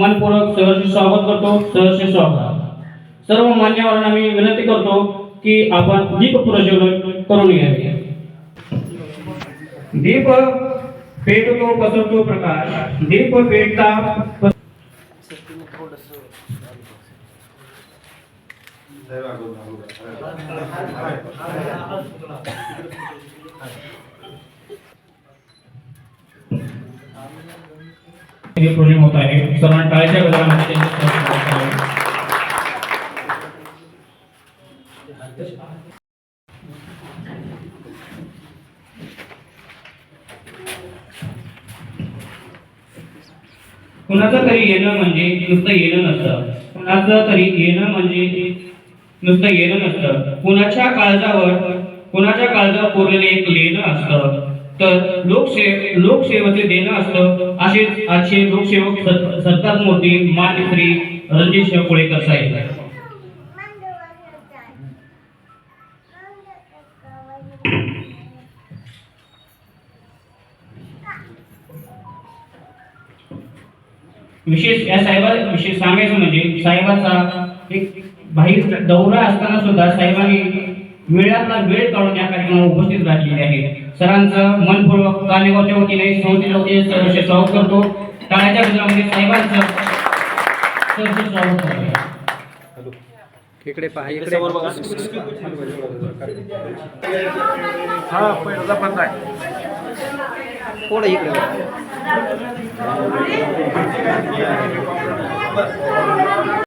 मनपूर्वक सहर्ष स्वागत करतो, सहर्ष स्वागत. सर्व मान्यवरांना मी विनंती करतो की आपण दीप प्रज्वलन करून घ्यावे दीप पेटतो, पसरतो प्रकाश दीप पेटता, पस- हे प्रोजेक्ट होत आहे. सर्वांना टाळ्याच्या गजरामध्ये कुणाचं तरी येणं म्हणजे नुसतं येणं नसतं. कुणाचं तरी येणं म्हणजे नुसतं येणं नसतं. कुणाच्या काळजावर कुणाच्या काळजावर कोरलेलं एक लेणं असतं. तर लोकसे लोकसेवेचे देणं असतं असेच आजचे लोकसेवक सर- सरकार मूर्ती मान्य श्री रणजित शेवकोळेकर साहेब. विशेष या साहेबा विशेष सांगायचं म्हणजे साहेबाचा एक बाहेर दौरा असताना सुद्धा साहेबांनी वेळातला वेळ काढून या कार्यक्रमाला उपस्थित राहिलेले आहे सरांचं मनपूर्वक कालेगावच्या वतीने संस्थेच्या वतीने सहर्ष स्वागत करतो. टाळ्याच्या गजरामध्ये साहेबांचं सहर्ष स्वागत करतो. इकडे पहा इकडे. हा पहिला बंद आहे. थोडं इकडे? बघा.